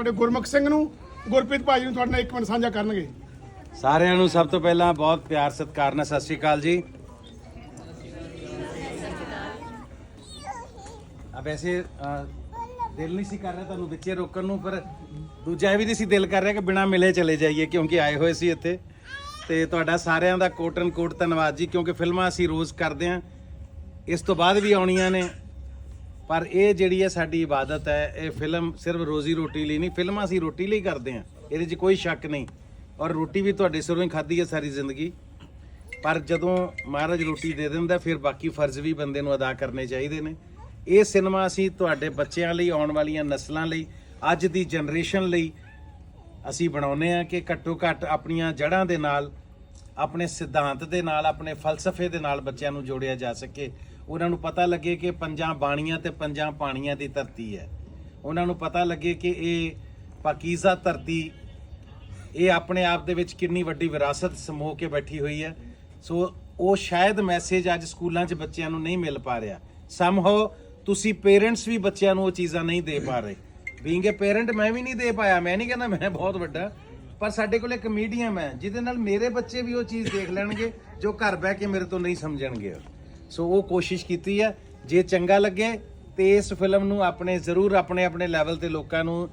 ਤੁਹਾਡੇ ਗੁਰਮੁਖ ਸਿੰਘ ਨੂੰ, ਗੁਰਪ੍ਰੀਤ ਭਾਜੀ ਨੂੰ ਤੁਹਾਡੇ ਨਾਲ ਇੱਕ ਮਿੰਟ ਸਾਂਝਾ ਕਰਨਗੇ। ਸਾਰਿਆਂ ਨੂੰ ਸਭ ਤੋਂ ਪਹਿਲਾਂ ਬਹੁਤ ਪਿਆਰ ਸਤਿਕਾਰ ਨਾਲ ਸਤਿ ਸ਼੍ਰੀ ਅਕਾਲ ਜੀ। ਆ ਵੈਸੇ ਦਿਲ ਨਹੀਂ ਸੀ ਕਰ ਰਿਹਾ ਤੁਹਾਨੂੰ ਵਿੱਚੇ ਰੋਕਣ ਨੂੰ, ਪਰ ਦੂਜਾ ਇਹ ਵੀ ਨਹੀਂ ਸੀ ਦਿਲ ਕਰ ਰਿਹਾ ਕਿ ਬਿਨਾ ਮਿਲੇ ਚਲੇ ਜਾਈਏ, ਕਿਉਂਕਿ ਆਏ ਹੋਏ ਸੀ ਇੱਥੇ। ਤੇ ਤੁਹਾਡਾ ਸਾਰਿਆਂ ਦਾ ਕੋਟ ਐਂਡ ਕੋਟ ਧੰਨਵਾਦ ਜੀ, ਕਿਉਂਕਿ ਫਿਲਮਾਂ ਅਸੀਂ ਰੋਜ਼ ਕਰਦੇ ਆਂ ਇਸ ਤੋਂ ਬਾਅਦ ਵੀ ਆਉਣੀਆਂ ਨੇ। ਪਰ ਇਹ ਜਿਹੜੀ ਹੈ ਸਾਡੀ ਇਬਾਦਤ ਹੈ, ਇਹ ਫਿਲਮ ਸਿਰਫ ਰੋਜ਼ੀ ਰੋਟੀ ਲਈ ਨਹੀਂ, ਫਿਲਮਾਂ ਅਸੀਂ ਰੋਟੀ ਲਈ ਕਰਦੇ ਹਾਂ। ਇਹਦੇ 'ਚ ਕੋਈ ਸ਼ੱਕ ਨਹੀਂ। ਔਰ ਰੋਟੀ ਵੀ ਤੁਹਾਡੇ ਸਿਰੋਂ ਹੀ ਖਾਧੀ ਹੈ ਸਾਰੀ ਜ਼ਿੰਦਗੀ। ਪਰ ਜਦੋਂ ਮਹਾਰਾਜ ਰੋਟੀ ਦੇ ਦਿੰਦਾ, ਫਿਰ ਬਾਕੀ ਫਰਜ਼ ਵੀ ਬੰਦੇ ਨੂੰ ਅਦਾ ਕਰਨੇ ਚਾਹੀਦੇ ਨੇ। ਇਹ ਸਿਨੇਮਾ ਅਸੀਂ ਤੁਹਾਡੇ ਬੱਚਿਆਂ ਲਈ, ਆਉਣ ਵਾਲੀਆਂ ਨਸਲਾਂ ਲਈ, ਅੱਜ ਦੀ ਜਨਰੇਸ਼ਨ ਲਈ ਅਸੀਂ ਬਣਾਉਨੇ ਆ ਕਿ ਘੱਟੋ ਘੱਟ ਆਪਣੀਆਂ ਜੜ੍ਹਾਂ ਦੇ ਨਾਲ ਆਪਣੇ ਸਿਧਾਂਤ ਦੇ ਨਾਲ, ਆਪਣੇ ਫਲਸਫੇ ਦੇ ਨਾਲ ਬੱਚਿਆਂ ਨੂੰ ਜੋੜਿਆ ਜਾ ਸਕੇ। ਉਹਨਾਂ ਨੂੰ ਪਤਾ ਲੱਗੇ ਕਿ ਪੰਜਾਂ ਬਾਣੀਆਂ ਤੇ ਪੰਜਾਂ ਪਾਣੀਆਂ ਦੀ ਧਰਤੀ ਹੈ। ਉਹਨਾਂ ਨੂੰ ਪਤਾ ਲੱਗੇ ਕਿ ਇਹ ਪਾਕੀਜ਼ਾ ਧਰਤੀ, ਇਹ ਆਪਣੇ ਆਪ ਦੇ ਵਿੱਚ ਕਿੰਨੀ ਵੱਡੀ ਵਿਰਾਸਤ ਸਮੋ ਕੇ ਬੈਠੀ ਹੋਈ ਹੈ। ਸੋ ਉਹ ਸ਼ਾਇਦ ਮੈਸੇਜ ਅੱਜ ਸਕੂਲਾਂ 'ਚ ਬੱਚਿਆਂ ਨੂੰ ਨਹੀਂ ਮਿਲ ਪਾ ਰਿਹਾ। ਸਮਹਾਉ ਤੁਸੀਂ ਪੇਰੈਂਟਸ ਵੀ ਬੱਚਿਆਂ ਨੂੰ ਉਹ ਚੀਜ਼ਾਂ ਨਹੀਂ ਦੇ ਪਾ ਰਹੇ। ਬੀਇੰਗ ਅ ਪੇਰੈਂਟ ਮੈਂ ਵੀ ਨਹੀਂ ਦੇ ਪਾਇਆ। ਮੈਂ ਨਹੀਂ ਕਹਿੰਦਾ ਮੈਂ ਬਹੁਤ ਵੱਡਾ। ਪਰ ਸਾਡੇ ਕੋਲ ਇੱਕ ਮੀਡੀਅਮ ਹੈ, ਜਿਹਦੇ ਨਾਲ ਮੇਰੇ ਬੱਚੇ ਵੀ ਉਹ ਚੀਜ਼ ਦੇਖ ਲੈਣਗੇ, ਜੋ ਘਰ ਬਹਿ ਕੇ ਮੇਰੇ ਤੋਂ ਨਹੀਂ ਸਮਝਣਗੇ। ਸੋ ਉਹ ਕੋਸ਼ਿਸ਼ ਕੀਤੀ ਹੈ, ਜੇ ਚੰਗਾ ਲੱਗੇ, ਤੇ ਇਸ ਫਿਲਮ ਨੂੰ ਆਪਣੇ, ਜ਼ਰੂਰ ਆਪਣੇ ਆਪਣੇ ਲੈਵਲ ਤੇ ਲੋਕਾਂ ਨੂੰ